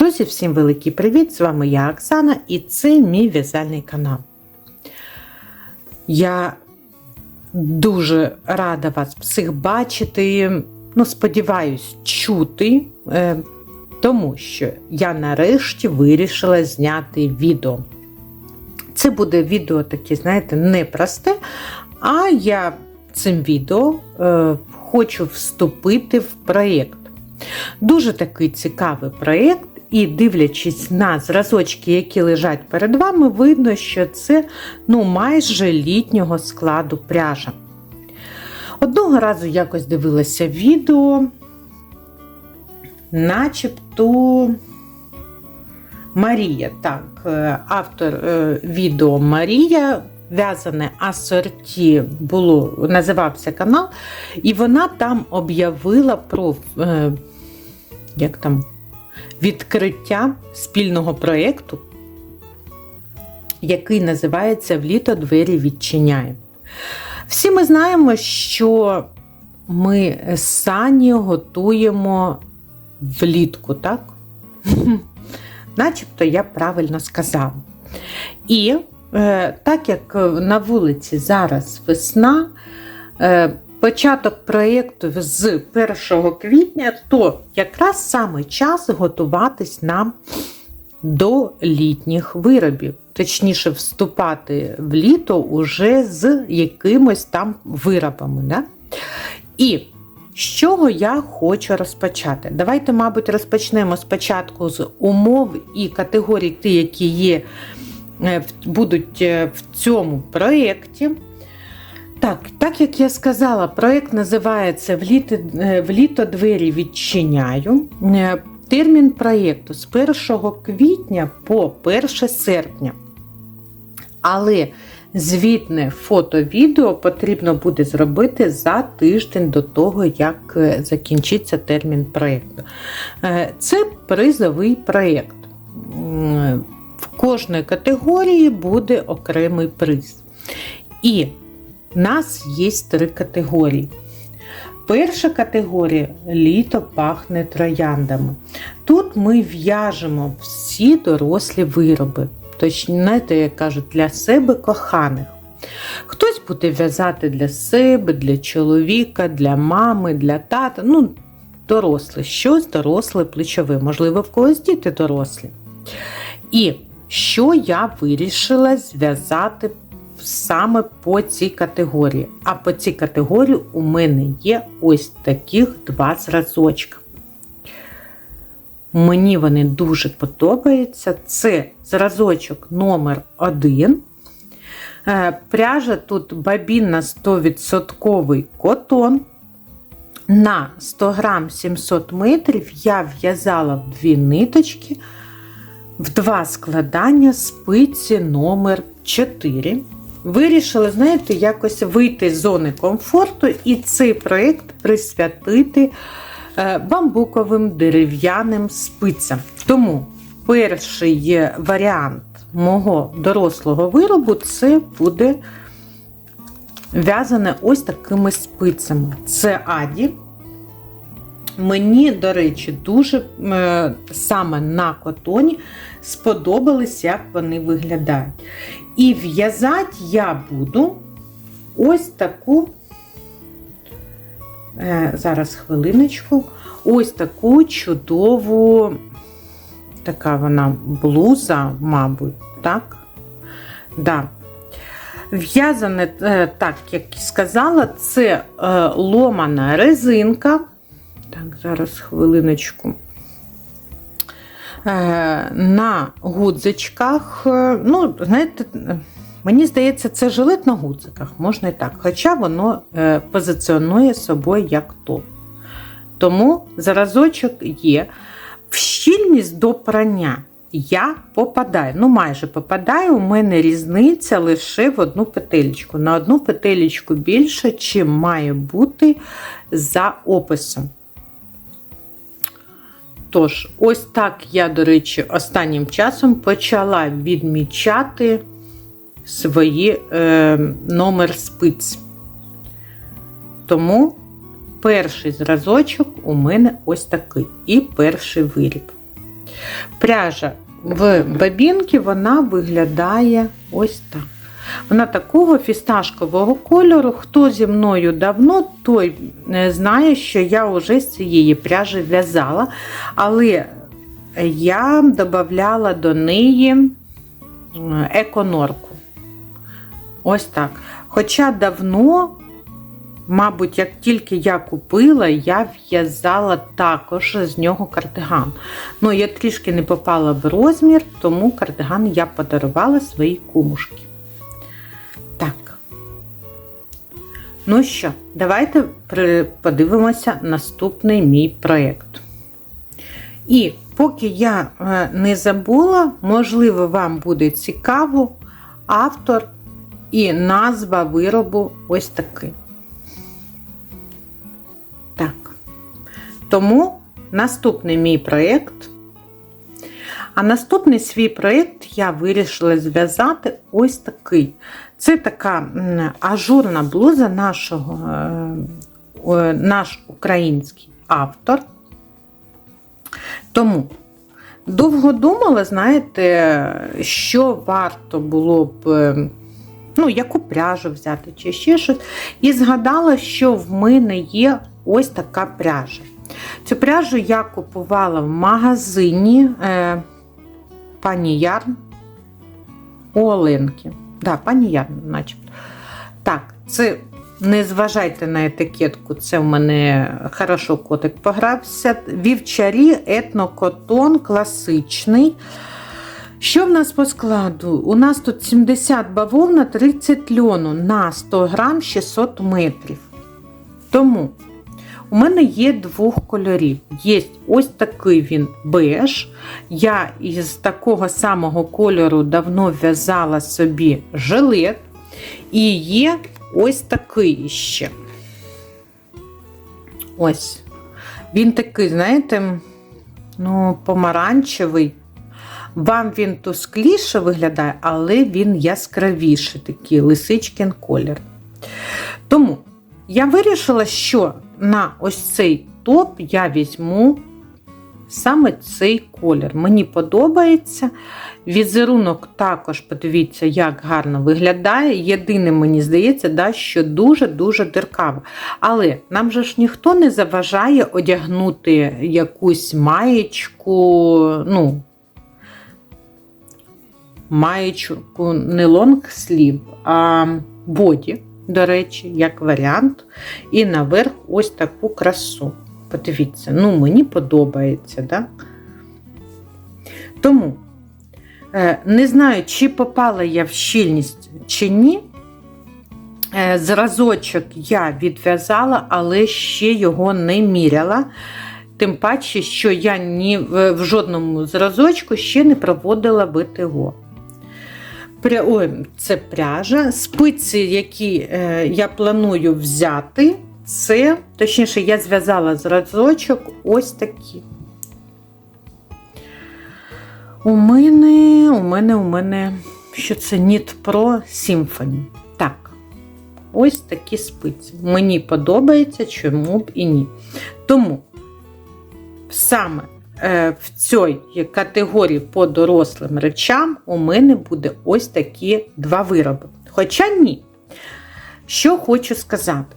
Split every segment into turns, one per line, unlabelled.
Друзі, всім великий привіт! З вами я Оксана і це мій в'язальний канал. Я дуже рада вас всіх бачити, ну, сподіваюсь, чути, е, тому що я нарешті вирішила зняти відео. Це буде відео таке, знаєте, непросте, а я цим відео е, хочу вступити в проєкт. Дуже такий цікавий проєкт, і дивлячись на зразочки, які лежать перед вами, видно, що це ну, майже літнього складу пряжа. Одного разу якось дивилася відео, начебто Марія, так, е, автор е, відео Марія. В'язане асорті було, називався канал, і вона там об'явила про е, як там, відкриття спільного проєкту, який називається В літо двері відчиняємо. Всі ми знаємо, що ми сані готуємо влітку, так? Начебто я правильно сказала. І е, так як на вулиці зараз весна, е, початок проєкту з 1 квітня, то якраз саме час готуватись нам до літніх виробів. Точніше, вступати в літо уже з якимось там виробами. Да? І з чого я хочу розпочати? Давайте, мабуть, розпочнемо спочатку з умов і категорій, ті, які є, е, будуть е, в цьому проєкті. Так, так як я сказала, проєкт називається е, в літо двері відчиняю. Е, термін проєкту з 1 квітня по 1 серпня. Але звітне фото-відео потрібно буде зробити за тиждень до того, як е, закінчиться термін проєкту. Це призовий проєкт. В кожної категорії буде окремий приз. І нас є три категорії. Перша категорія літо пахне трояндами. Тут ми в'яжемо всі дорослі вироби, знаєте, як кажуть, для себе коханих. Хтось буде в'язати для себе, для чоловіка, для мами, для тата. Ну, доросле, щось доросле плечове, можливо, в когось діти дорослі. І що я вирішила зв'язати саме по цій категорії. А по цій категорії у мене є ось таких два зразочка. Мені вони дуже подобаються. Це зразочок номер 1 е, Пряжа тут бабінна 100% котон. На 100 грам 700 метрів я в'язала в дві ниточки, в два складання спиці номер 4 Вирішили, знаєте, якось вийти з зони комфорту і цей проєкт присвятити е, бамбуковим дерев'яним спицям. Тому перший варіант мого дорослого виробу це буде в'язане ось такими спицями. Це Аді. Мені, до речі, дуже е, саме на котоні сподобались, як вони виглядають. І в'язати я буду ось таку, е, зараз хвилиночку, ось таку чудову, така вона блуза, мабуть, так? Да. В'язане, е, так, як і сказала, це е, ломана резинка. Так, зараз хвилиночку. Е, на гудзичках. Е, ну, знаєте, мені здається, це жилет на гудзиках, можна і так. Хоча воно е, позиціонує собою як топ. Тому зразочок є. В щільність до прання я попадаю, ну майже попадаю, у мене різниця лише в одну петелечку. На одну петелечку більше, чим має бути за описом. Тож, ось так я, до речі, останнім часом почала відмічати свої е, номер спиць. Тому перший зразочок у мене ось такий і перший виріб. Пряжа в бабінки вона виглядає ось так. Вона такого фісташкового кольору. Хто зі мною давно, той е, знає, що я вже з цієї пряжі в'язала, але я додавала до неї еконорку. Ось так. Хоча давно, мабуть, як тільки я купила, я в'язала також з нього кардиган. Ну, я трішки не попала в розмір, тому кардиган я подарувала своїй кумушки. Ну що, давайте подивимося наступний мій проєкт. І поки я е, не забула, можливо, вам буде цікаво автор і назва виробу ось такий. Так. Тому наступний мій проєкт. А наступний свій проєкт я вирішила зв'язати ось такий. Це така ажурна блуза нашого, е, наш український автор. Тому довго думала, знаєте, що варто було б, е, ну, яку пряжу взяти чи ще щось. І згадала, що в мене є ось така пряжа. Цю пряжу я купувала в магазині е, пані Ярн у Оленки. Да, пані Ярн, начебто. Так, це не зважайте на етикетку, це в мене хорошо котик погрався. Вівчарі етнокотон класичний. Що в нас по складу? У нас тут 70 бавовна, 30 льону на 100 грам 600 метрів. Тому у мене є двох кольорів. Є ось такий він беж. Я із такого самого кольору давно в'язала собі жилет. І є ось такий ще. Ось. Він такий, знаєте, ну, помаранчевий. Вам він тускліше виглядає, але він яскравіший, такий лисичкин колір. Тому я вирішила, що на ось цей топ я візьму саме цей колір. Мені подобається. Візерунок також, подивіться, як гарно виглядає. Єдине, мені здається, да, що дуже-дуже диркаво. Але нам же ж ніхто не заважає одягнути якусь маєчку, ну, маєчку не лонгслів, а боді, до речі, як варіант. І наверх ось таку красу. Подивіться, ну, мені подобається, да? Тому е, не знаю, чи попала я в щільність чи ні. Е, Зразочок я відв'язала, але ще його не міряла. Тим паче, що я ні в, жодному зразочку ще не проводила ВТО. Ой, це пряжа. Спиці, які е, я планую взяти, це, точніше, я зв'язала зразочок ось такі. У мене, у мене, у мене, що це Knit Pro Symphony. Так, ось такі спиці. Мені подобається, чому б і ні. Тому саме в цій категорії по дорослим речам у мене буде ось такі два вироби. Хоча ні. Що хочу сказати.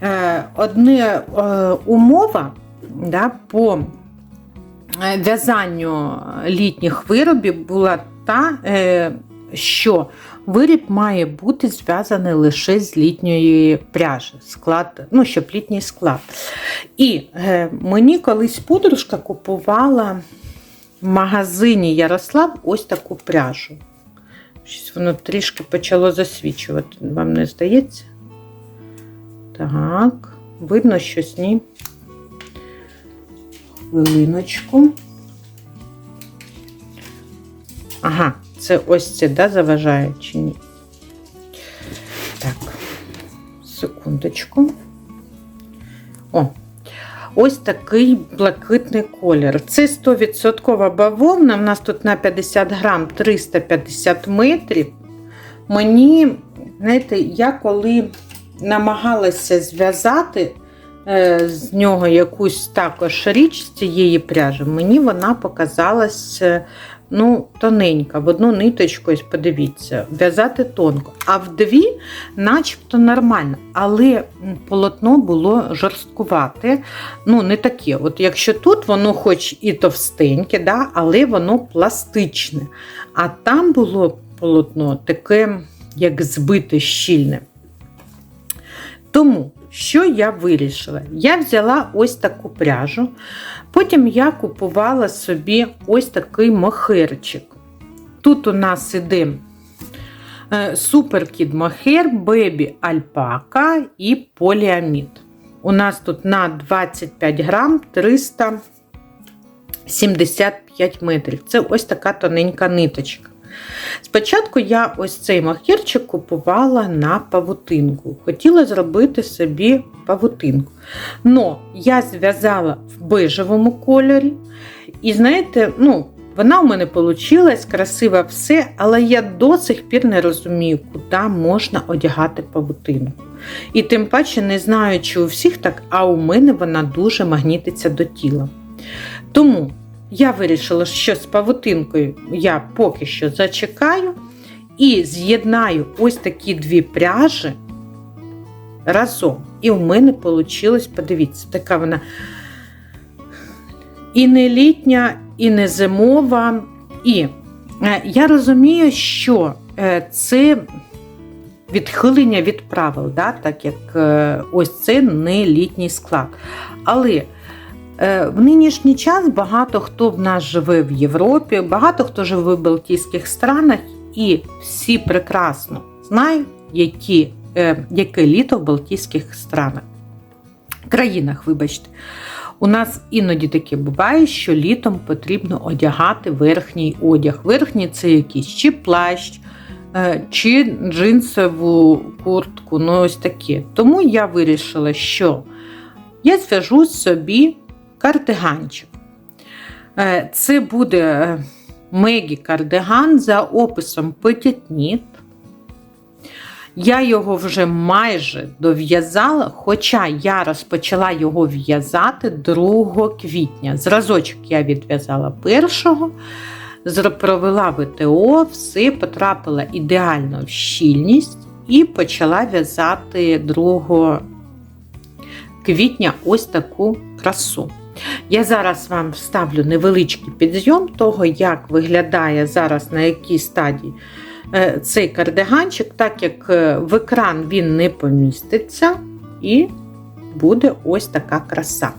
Одна Одне е, умова да, по е, в'язанню літніх виробів була та, е, що виріб має бути зв'язаний лише з літньої пряжі, склад, ну, щоб літній склад. І е, мені колись подружка купувала в магазині Ярослав ось таку пряжу. Щось воно трішки почало засвічувати, вам не здається? Так, видно щось ні. Хвилиночку. Ага, це ось це, да, заважає чи ні? Так, секундочку. О, ось такий блакитний колір. Це 100% бавовна. У нас тут на 50 грам 350 метрів. Мені, знаєте, я коли намагалася зв'язати з нього якусь також річ з цієї пряжі, мені вона показалась е, ну, тоненька, в одну ниточку, ось подивіться, в'язати тонко. А в дві, начебто нормально, але полотно було жорсткувате, ну, не таке. От якщо тут воно хоч і товстеньке, да, але воно пластичне. А там було полотно таке, як збите щільне. Тому, що я вирішила? Я взяла ось таку пряжу, потім я купувала собі ось такий мохерчик. Тут у нас іде е, суперкід мохер, бебі альпака і поліамід. У нас тут на 25 грам 375 метрів. Це ось така тоненька ниточка. Спочатку я ось цей махірчик купувала на павутинку. Хотіла зробити собі павутинку. Но я зв'язала в бежевому кольорі. І знаєте, ну, вона у мене вийшла, красива все, але я до сих пір не розумію, куди можна одягати павутинку. І тим паче не знаю, чи у всіх так, а у мене вона дуже магнітиться до тіла. Тому я вирішила, що з павутинкою я поки що зачекаю і з'єднаю ось такі дві пряжі разом. І у мене вийшло, подивіться, така вона і не літня, і не зимова. І е, я розумію, що е, це відхилення від правил, да? так як е, ось це не літній склад. Але В нинішній час багато хто в нас живе в Європі, багато хто живе в Балтійських странах, і всі прекрасно знають, які, е, яке літо в Балтійських странах. Країнах, вибачте. У нас іноді таке буває, що літом потрібно одягати верхній одяг. Верхній це якийсь чи плащ, е, чи джинсову куртку. ну ось таке. Тому я вирішила, що я зв'яжу собі кардиганчик. Е, це буде е, Мегі кардиган за описом Knit. Я його вже майже дов'язала, хоча я розпочала його в'язати 2 квітня. Зразочок я відв'язала першого, провела ВТО, все потрапила ідеально в щільність і почала в'язати 2 квітня ось таку красу. Я зараз вам вставлю невеличкий підйом того, як виглядає зараз на якій стадії е, цей кардиганчик, так як е, в екран він не поміститься, і буде ось така краса.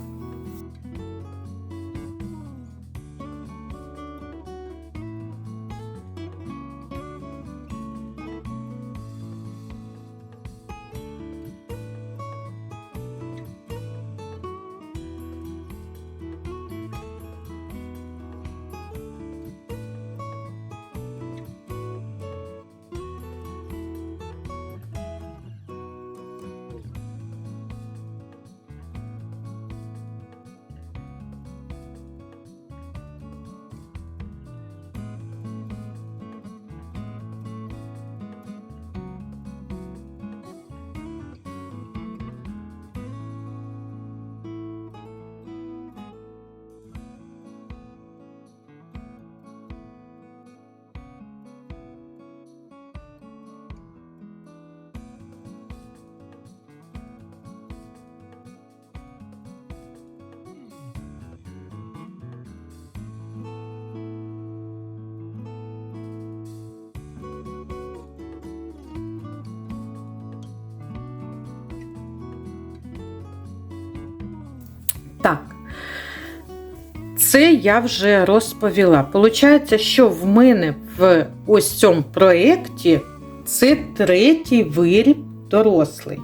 Це я вже розповіла. Получається, що в мене в ось цьому проєкті це третій виріб дорослий.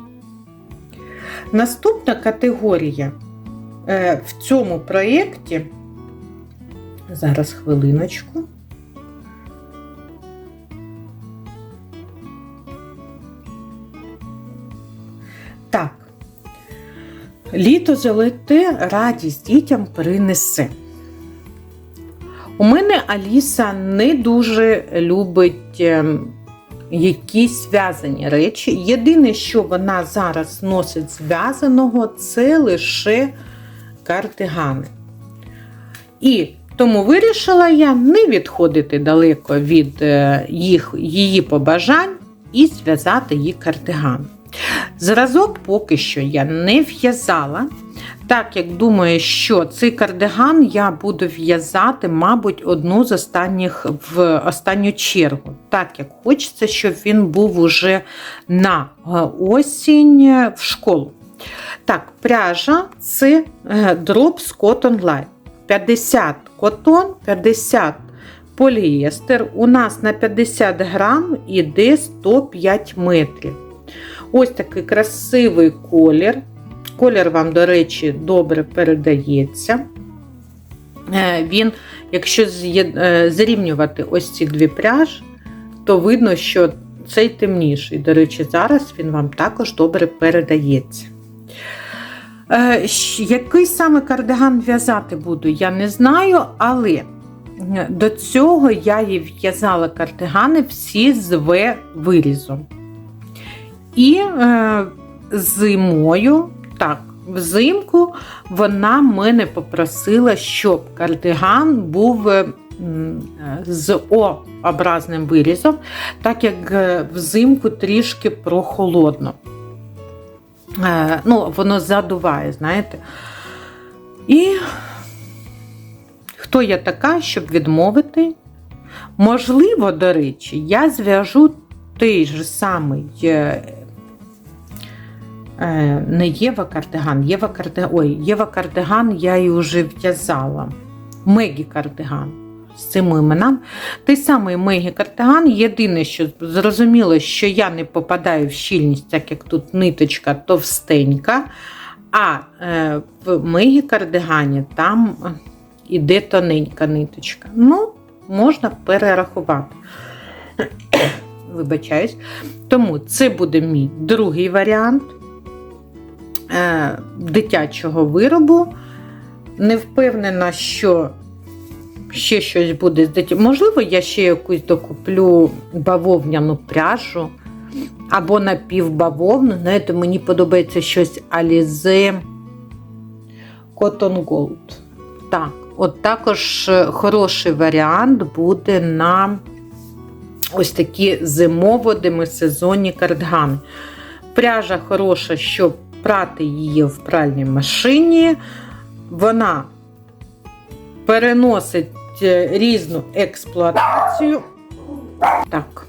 Наступна категорія е, в цьому проєкті, зараз хвилиночку. Так, Літо залите радість дітям принесе. Мене Аліса не дуже любить ем, якісь зв'язані речі. Єдине, що вона зараз носить зв'язаного, це лише кардигани. І тому вирішила я не відходити далеко від е, їх, її побажань і зв'язати їй кардиган. Зразок поки що я не в'язала, так як думаю, що цей кардиган я буду в'язати, мабуть, одну з останніх в останню чергу. Так як хочеться, щоб він був уже на е, осінь в школу. Так, пряжа це е, Drops Cotton Light. 50 котон, 50 поліестер. У нас на 50 грам іде 105 метрів. Ось такий красивий колір. Колір вам, до речі, добре передається. Е, Він, якщо е, зрівнювати ось ці дві пряжі, то видно, що цей темніший. До речі, зараз він вам також добре передається. Е, який саме кардиган в'язати буду, я не знаю, але до цього я їй в'язала кардигани всі з В-вирізом. І е, зимою, так, взимку вона мене попросила, щоб кардиган був е, з О-образним вирізом, так як е, взимку трішки прохолодно. Е, ну, воно задуває, знаєте. І хто я така, щоб відмовити? Можливо, до речі, я зв'яжу той же самий е, е, не Єва кардиган, Єва кардиган, ой, Єва кардиган я її вже в'язала. Мегі кардиган з цим іменам. Той самий Мегі кардиган. Єдине, що зрозуміло, що я не попадаю в щільність, так як тут ниточка товстенька. А е, в Мегі кардигані там іде тоненька ниточка. Ну, можна перерахувати. Вибачаюсь. Тому це буде мій другий варіант е, дитячого виробу. Не впевнена, що ще щось буде з дитям. Можливо, я ще якусь докуплю бавовняну пряжу або напівбавовну. Знаєте, мені подобається щось Alize Cotton Gold. Так, от також е, хороший варіант буде на ось такі зимово-демисезонні кардигани. Пряжа хороша, щоб прати її в пральній машині. Вона переносить е, різну експлуатацію. Так,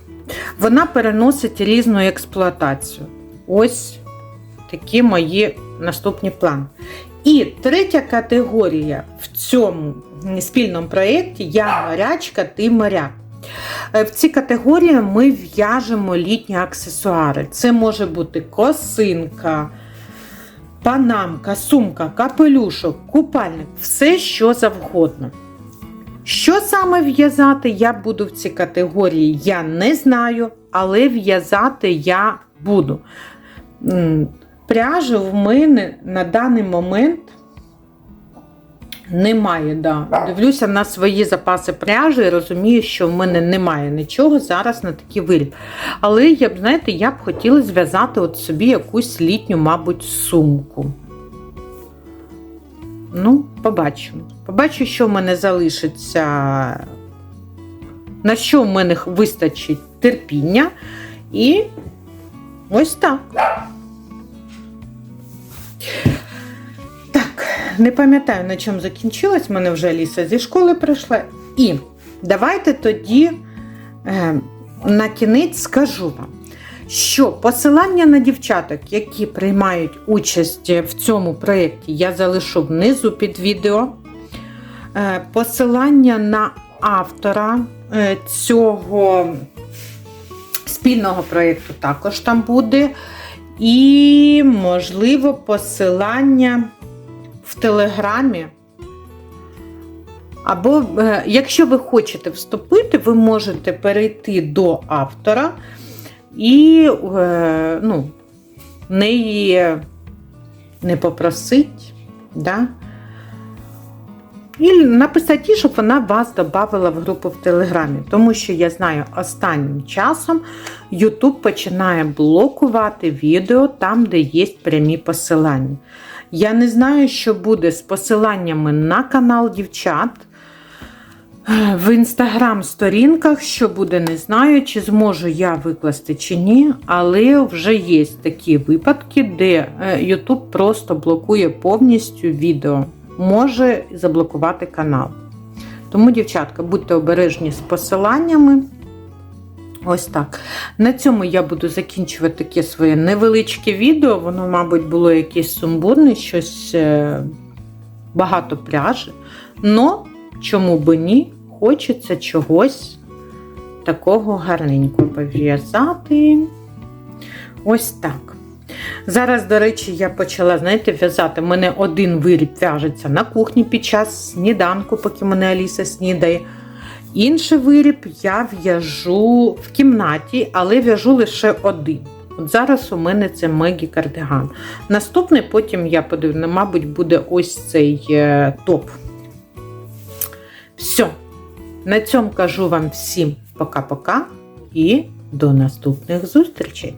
вона переносить різну експлуатацію. Ось такі мої наступні плани. І третя категорія в цьому спільному проєкті Я морячка, ти моряк. Е, в цій категорії ми в'яжемо літні аксесуари. Це може бути косинка, панамка, сумка, капелюшок, купальник, все що завгодно. Що саме в'язати, я буду в цій категорії, я не знаю, але в'язати я буду. Пряжа в мене на даний момент немає. Да. Дивлюся на свої запаси пряжі і розумію, що в мене немає нічого зараз на такий виріб. Але я б, знаєте, я б хотіла зв'язати от собі якусь літню, мабуть, сумку. Ну, побачимо. Побачу, що в мене залишиться, на що в мене вистачить терпіння. І ось так. Не пам'ятаю, на чому закінчилось, в мене вже Ліса зі школи прийшла. І давайте тоді е, на кінець скажу вам, що посилання на дівчаток, які приймають участь в цьому проєкті, я залишу внизу під відео. Е, посилання на автора е, цього спільного проєкту також там буде. І, можливо, посилання в Телеграмі. Або, е, якщо ви хочете вступити, ви можете перейти до автора і е, ну, неї не попросить, да? І написати, щоб вона вас додала в групу в Телеграмі. Тому що я знаю, останнім часом YouTube починає блокувати відео там, де є прямі посилання. Я не знаю, що буде з посиланнями на канал дівчат. В інстаграм-сторінках, що буде, не знаю, чи зможу я викласти чи ні, але вже є такі випадки, де е, YouTube просто блокує повністю відео, може заблокувати канал. Тому, дівчатка, будьте обережні з посиланнями. Ось так. На цьому я буду закінчувати таке своє невеличке відео. Воно, мабуть, було якесь сумбурне, щось е, багато пряжі. Но чому би ні, хочеться чогось такого гарненького пов'язати. Ось так. Зараз, до речі, я почала, знаєте, в'язати. У мене один виріб в'яжеться на кухні під час сніданку, поки мене Аліса снідає. Інший виріб я в'яжу в кімнаті, але в'яжу лише один. От зараз у мене це Мегі кардиган. Наступний потім я подивлю, мабуть, буде ось цей е, топ. Все. На цьому кажу вам всім пока-пока і до наступних зустрічей!